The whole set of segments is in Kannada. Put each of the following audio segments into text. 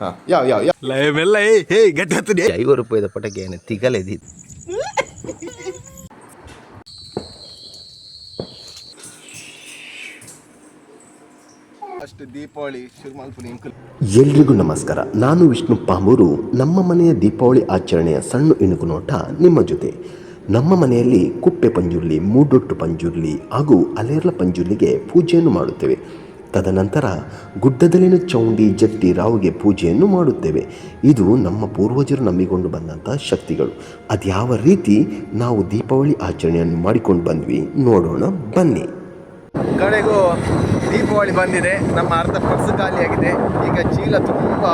ಹಾಂ ಯಾವ ಯಾವ ಯಾವ ಮೆಲ್ಲ ಹೇ ಗಟ್ಟಿ ಹತ್ತಿದೆ ಐವತ್ತು ರೂಪಾಯಿದ ಪಟಾಕಿ ಏನು ತಿಗಲೆದಿ ಅಷ್ಟು ದೀಪಾವಳಿ ಎಲ್ರಿಗೂ ನಮಸ್ಕಾರ. ನಾನು ವಿಷ್ಣು ಪಾಮೂರು. ನಮ್ಮ ಮನೆಯ ದೀಪಾವಳಿ ಆಚರಣೆಯ ಸಣ್ಣ ಇಣುಕು ನೋಟ ನಿಮ್ಮ ಜೊತೆ. ನಮ್ಮ ಮನೆಯಲ್ಲಿ ಕುಪ್ಪೆ ಪಂಜುರ್ಲಿ ಮೂಡೊಟ್ಟು ಪಂಜುರ್ಲಿ ಹಾಗೂ ಅಲೆರ್ಲ ಪಂಜುರ್ಲಿಗೆ ಪೂಜೆಯನ್ನು ಮಾಡುತ್ತೇವೆ. ತದನಂತರ ಗುಡ್ಡದಲ್ಲಿನ ಚೌಂಡಿ ಜಟ್ಟಿ ರಾವ್ಗೆ ಪೂಜೆಯನ್ನು ಮಾಡುತ್ತೇವೆ. ಇದು ನಮ್ಮ ಪೂರ್ವಜರು ನಂಬಿಕೊಂಡು ಬಂದಂಥ ಶಕ್ತಿಗಳು. ಅದ್ಯಾವ ರೀತಿ ನಾವು ದೀಪಾವಳಿ ಆಚರಣೆಯನ್ನು ಮಾಡಿಕೊಂಡು ಬಂದ್ವಿ ನೋಡೋಣ ಬನ್ನಿ. ಕಡೆಗೂ ದೀಪಾವಳಿ ಬಂದಿದೆ. ನಮ್ಮ ಅರ್ಧ ಪರ್ಸ್ ಖಾಲಿಯಾಗಿದೆ ಈಗ ಚೀಲ ತುಂಬ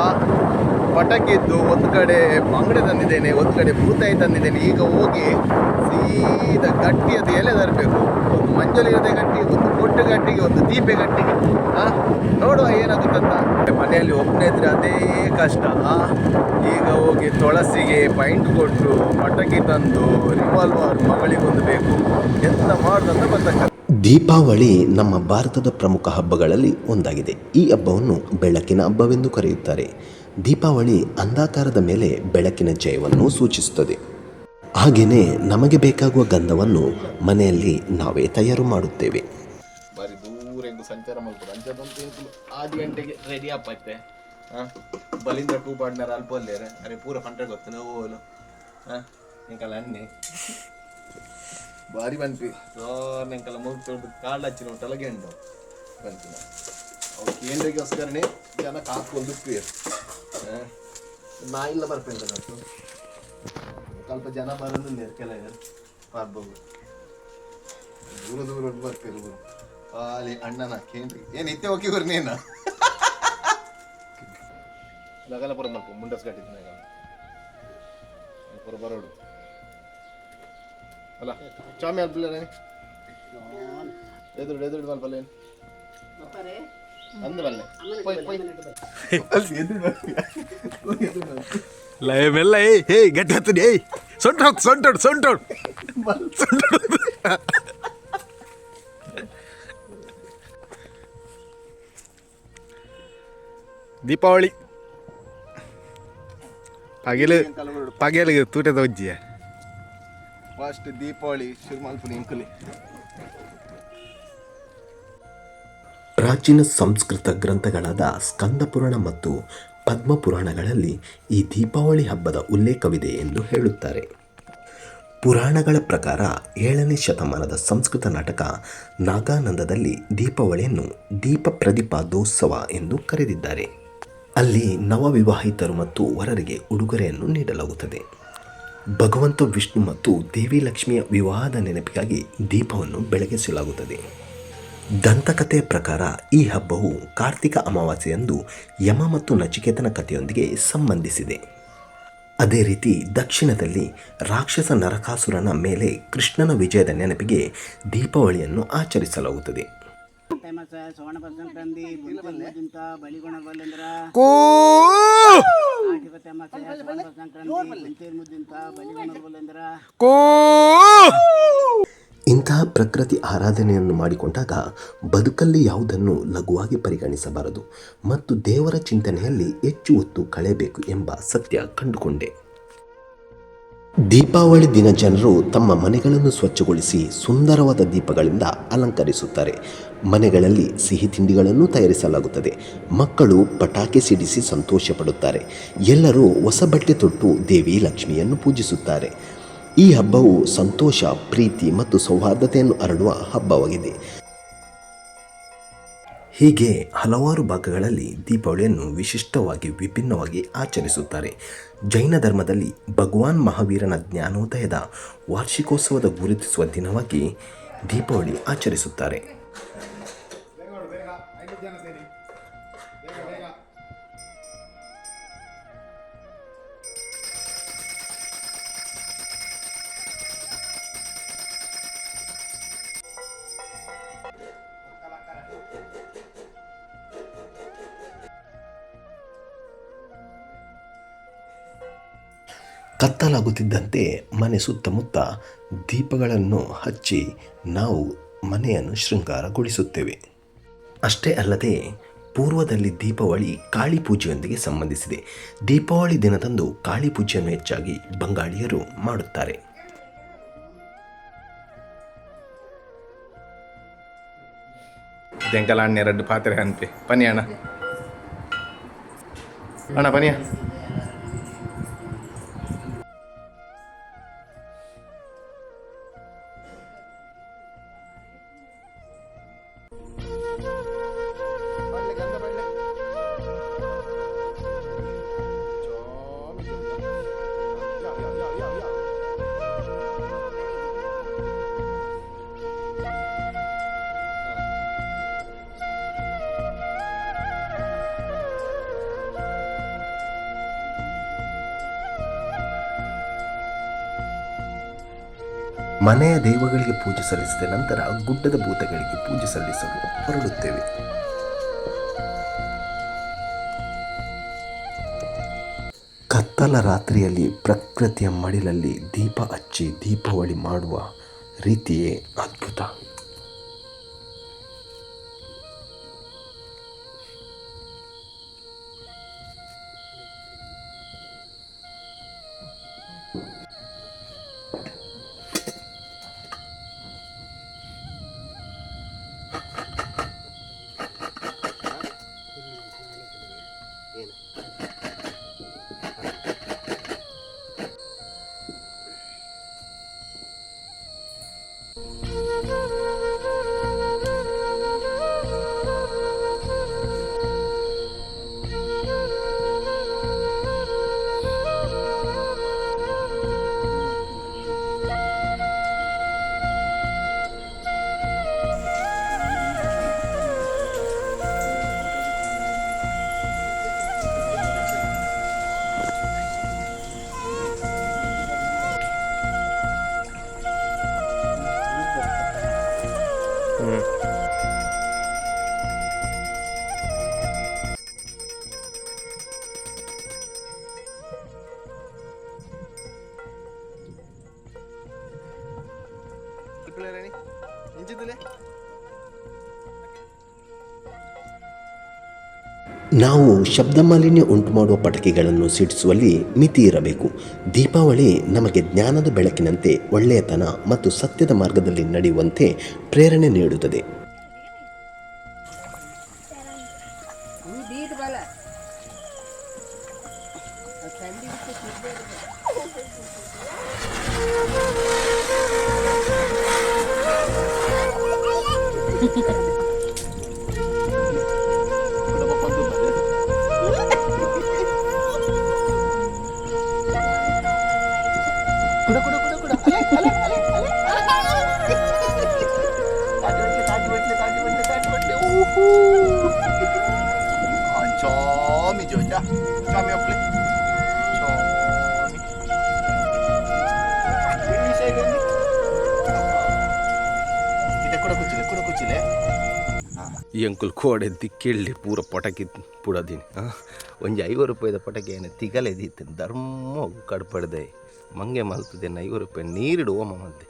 ಪಟಕಿದ್ದು ಒಂದು ಕಡೆ ಬಂಗಡೆ ತಂದಿದ್ದೇನೆ, ಒಂದು ಕಡೆ ಭೂತಾಯಿ ತಂದಿದ್ದೇನೆ. ಈಗ ಹೋಗಿ ಸೀದಾ ಗಟ್ಟಿಯದು ಎಲೆ ತರಬೇಕು. ಒಂದು ಮಂಜಲಿರದ ಗಟ್ಟಿ, ಒಂದು ಕೊಟ್ಟು ಗಟ್ಟಿಗೆ, ಒಂದು ದೀಪೆ ಗಟ್ಟಿಗೆ. ಹಾಂ ನೋಡುವ ಏನಾಗುತ್ತಂತ ಮನೆಯಲ್ಲಿ ಒಬ್ಬನೇ ಇದ್ರೆ ಅದೇ ಕಷ್ಟ. ಈಗ ಹೋಗಿ ತುಳಸಿಗೆ ಪೈಂಟ್ ಕೊಟ್ಟು ಪಟಕಿ ತಂದು ರಿವಾಲ್ವರ್ ಮಗಳಿಗೊಂದು ಬೇಕು. ಎಂತ ಮಾಡೋದಂತ ಗೊತ್ತಾಗ್ತದೆ. ದೀಪಾವಳಿ ನಮ್ಮ ಭಾರತದ ಪ್ರಮುಖ ಹಬ್ಬಗಳಲ್ಲಿ ಒಂದಾಗಿದೆ. ಈ ಹಬ್ಬವನ್ನು ಬೆಳಕಿನ ಹಬ್ಬವೆಂದು ಕರೆಯುತ್ತಾರೆ. ದೀಪಾವಳಿ ಅಂಧಾಕಾರದ ಮೇಲೆ ಬೆಳಕಿನ ಜಯವನ್ನು ಸೂಚಿಸುತ್ತದೆ. ಹಾಗೆಯೇ ನಮಗೆ ಬೇಕಾಗುವ ಗಂಧವನ್ನು ಮನೆಯಲ್ಲಿ ನಾವೇ ತಯಾರು ಮಾಡುತ್ತೇವೆ. ಸಂಚಾರ ಗಂಟೆಗೆ ರೆಡಿ ಬಲಿಂದ ಟೂ ಪೂರ ಎಂಕಲ್ಲ ಅನ್ನಿ ಬಾರಿ ಬನ್ಪಿ ಸೋರ್ ಎಂಕಲ್ಲ ಮೂಗ್ ತೊಳ್ದು ಕಾಳು ಹಚ್ಚಿ ನೋಟಲ್ಲ ಗೆಂಡು ಬನ್ಪಿ ಅವು ಕೇಂದ್ರಗೋಸ್ಕರನೇ ಜನ ಕಾಕೊಂಡು ದುಪ್ಪಿ ನಾ ಇಲ್ಲ ಬರ್ಪೇನೆ ನಾನು ಸ್ವಲ್ಪ ಜನ ಬರೋದು ಕೆಲ ಬರ್ಬೋದು ದೂರ ದೂರ ಬರ್ತೀರಿ ಊರು ಅಲ್ಲಿ ಅಣ್ಣನ ಕೇಂದ್ರಿ ಏನ್ ಇತ್ತೆ ಹೋಗಿ ಬರ್ ನೀನ ನಗಲ ಪುರ ಮಲ್ಪ ಮುಂಡಸ್ ಕಟ್ಟಿದ್ ನಗಲ ಪುರ ಬರೋಡು ಅಲ್ಲ ಚಾಮಿ ಅಲ್ಪಲ್ಲ ಎದುರು ಎದುರು ಮಲ್ಪಲ್ಲ ಏನು ಅಂದ ಬಲ್ಲೆ ಪೊಯ್ ಪೊಯ್ ಅಲ್ಲಿ ಎದುರು ಬರ್ತೀಯ ಎದುರು ಬರ್ತೀಯ ಲಯ ಮೆಲ್ಲ ಏ ಹೇ ಗಟ್ಟಿ ಹತ್ತದೆ ಏ ಸೊಂಟ ಹೋಗ್ ಸೊಂಟ ಹೊಡ್, ಸೊಂಟ ಹೊಡ್. ಸೊಂಟ ಹೊಡ್. ದೀಪಾವಳಿ ಪಗೆಲು ಪಗೆಲಿಗೆ ತೂಟದ ಒಜ್ಜಿಯ ಫಸ್ಟ್ ದೀಪಾವಳಿ ಶುರು ಪ್ರಾಚೀನ ಸಂಸ್ಕೃತ ಗ್ರಂಥಗಳಾದ ಸ್ಕಂದಪುರಾಣ ಮತ್ತು ಪದ್ಮಪುರಾಣಗಳಲ್ಲಿ ಈ ದೀಪಾವಳಿ ಹಬ್ಬದ ಉಲ್ಲೇಖವಿದೆ ಎಂದು ಹೇಳುತ್ತಾರೆ. ಪುರಾಣಗಳ ಪ್ರಕಾರ ಏಳನೇ ಶತಮಾನದ ಸಂಸ್ಕೃತ ನಾಟಕ ನಾಗಾನಂದದಲ್ಲಿ ದೀಪಾವಳಿಯನ್ನು ದೀಪ ಪ್ರದೀಪಾದೋತ್ಸವ ಎಂದು ಕರೆದಿದ್ದಾರೆ. ಅಲ್ಲಿ ನವವಿವಾಹಿತರು ಮತ್ತು ವರರಿಗೆ ಉಡುಗೊರೆಯನ್ನು ನೀಡಲಾಗುತ್ತದೆ. ಭಗವಂತ ವಿಷ್ಣು ಮತ್ತು ದೇವಿ ಲಕ್ಷ್ಮಿಯ ವಿವಾಹದ ನೆನಪಿಗಾಗಿ ದೀಪವನ್ನು ಬೆಳಗಿಸಲಾಗುತ್ತದೆ ದಂತಕಥೆಯ ಪ್ರಕಾರ ಈ ಹಬ್ಬವು ಕಾರ್ತಿಕ ಅಮಾವಾಸ್ಯೆಯಂದು ಯಮ ಮತ್ತು ನಚಿಕೇತನ ಕಥೆಯೊಂದಿಗೆ ಸಂಬಂಧಿಸಿದೆ. ಅದೇ ರೀತಿ ದಕ್ಷಿಣದಲ್ಲಿ ರಾಕ್ಷಸ ನರಕಾಸುರನ ಮೇಲೆ ಕೃಷ್ಣನ ವಿಜಯದ ನೆನಪಿಗೆ ದೀಪಾವಳಿಯನ್ನು ಆಚರಿಸಲಾಗುತ್ತದೆ. ಕೂ ಕೂ! ಇಂತಹ ಪ್ರಕೃತಿ ಆರಾಧನೆಯನ್ನು ಮಾಡಿಕೊಂಡಾಗ ಬದುಕಲ್ಲಿ ಯಾವುದನ್ನು ಲಘುವಾಗಿ ಪರಿಗಣಿಸಬಾರದು ಮತ್ತು ದೇವರ ಚಿಂತನೆಯಲ್ಲಿ ಹೆಚ್ಚು ಒತ್ತು ಕಳೆಯಬೇಕು ಎಂಬ ಸತ್ಯ ಕಂಡುಕೊಂಡೆ. ದೀಪಾವಳಿ ದಿನ ಜನರು ತಮ್ಮ ಮನೆಗಳನ್ನು ಸ್ವಚ್ಛಗೊಳಿಸಿ ಸುಂದರವಾದ ದೀಪಗಳಿಂದ ಅಲಂಕರಿಸುತ್ತಾರೆ. ಮನೆಗಳಲ್ಲಿ ಸಿಹಿ ತಿಂಡಿಗಳನ್ನು ತಯಾರಿಸಲಾಗುತ್ತದೆ. ಮಕ್ಕಳು ಪಟಾಕಿ ಸಿಡಿಸಿ ಸಂತೋಷ ಪಡುತ್ತಾರೆ ಎಲ್ಲರೂ ಹೊಸ ಬಟ್ಟೆ ತೊಟ್ಟು ದೇವಿ ಲಕ್ಷ್ಮಿಯನ್ನು ಪೂಜಿಸುತ್ತಾರೆ. ಈ ಹಬ್ಬವು ಸಂತೋಷ, ಪ್ರೀತಿ ಮತ್ತು ಸೌಹಾರ್ದತೆಯನ್ನು ಹರಡುವ ಹಬ್ಬವಾಗಿದೆ. ಹೀಗೆ ಹಲವಾರು ಭಾಗಗಳಲ್ಲಿ ದೀಪಾವಳಿಯನ್ನು ವಿಶಿಷ್ಟವಾಗಿ, ವಿಭಿನ್ನವಾಗಿ ಆಚರಿಸುತ್ತಾರೆ. ಜೈನ ಧರ್ಮದಲ್ಲಿ ಭಗವಾನ್ ಮಹಾವೀರನ ಜ್ಞಾನೋದಯದ ವಾರ್ಷಿಕೋತ್ಸವದ ಗುರುತಿಸುವ ದಿನವಾಗಿ ದೀಪಾವಳಿ ಆಚರಿಸುತ್ತಾರೆ. ಕತ್ತಲಾಗುತ್ತಿದ್ದಂತೆ ಮನೆ ಸುತ್ತಮುತ್ತ ದೀಪಗಳನ್ನು ಹಚ್ಚಿ ನಾವು ಮನೆಯನ್ನು ಶೃಂಗಾರಗೊಳಿಸುತ್ತೇವೆ. ಅಷ್ಟೇ ಅಲ್ಲದೆ ಪೂರ್ವದಲ್ಲಿ ದೀಪಾವಳಿ ಕಾಳಿ ಪೂಜೆಯೊಂದಿಗೆ ಸಂಬಂಧಿಸಿದೆ. ದೀಪಾವಳಿ ದಿನದಂದು ಕಾಳಿ ಪೂಜೆಯನ್ನು ಹೆಚ್ಚಾಗಿ ಬಂಗಾಳಿಯರು ಮಾಡುತ್ತಾರೆ. ತೆಂಕಲ ಎರಡು ಪಾತ್ರೆ ಅಂತೆ. ಪನಿ ಅಣ್ಣ. ಅಣ್ಣ ಪನಿಯ ಮನೆಯ ದೈವಗಳಿಗೆ ಪೂಜೆ ಸಲ್ಲಿಸಿದ ನಂತರ ಗುಡ್ಡದ ಭೂತಗಳಿಗೆ ಪೂಜೆ ಸಲ್ಲಿಸಲು ಹೊರಡುತ್ತೇವೆ. ಕತ್ತಲ ರಾತ್ರಿಯಲ್ಲಿ ಪ್ರಕೃತಿಯ ಮಡಿಲಲ್ಲಿ ದೀಪ ಹಚ್ಚಿ ದೀಪಾವಳಿ ಮಾಡುವ ರೀತಿಯೇ ನಾವು ಶಬ್ದ ಮಾಲಿನ್ಯ ಉಂಟು ಮಾಡುವ ಪಟಾಕಿಗಳನ್ನು ಸಿಡಿಸುವಲ್ಲಿ ಮಿತಿ ಇರಬೇಕು. ದೀಪಾವಳಿ ನಮಗೆ ಜ್ಞಾನದ ಬೆಳಕಿನಂತೆ ಒಳ್ಳೆಯತನ ಮತ್ತು ಸತ್ಯದ ಮಾರ್ಗದಲ್ಲಿ ನಡೆಯುವಂತೆ ಪ್ರೇರಣೆ ನೀಡುತ್ತದೆ. kuda kuda kuda kuda alek alek alek alek tadi betul tadi betul tadi betul uhu ancam ijo dah ya. kami aplik ಈ ಅಂಕಲ್ ಕೋಡೆ ದಿಕ್ಕೇಳಿ ಪೂರ ಪಟಾಕಿ ಪುಡದೀನಿ. ಒಂಜಿ ಐವತ್ತು ರೂಪಾಯಿದ ಪಟಾಕಿ ಏನು ತಿಗಲೆದೀತೀನಿ ಧರ್ಮ ಕಡ್ಪಡ್ದೆ. ಮಂಗೆ ಮಲ್ತದೇನು ಐವತ್ತು ರೂಪಾಯಿ ನೀರಿಡುವ ಓಮ ಮದ್ದೆ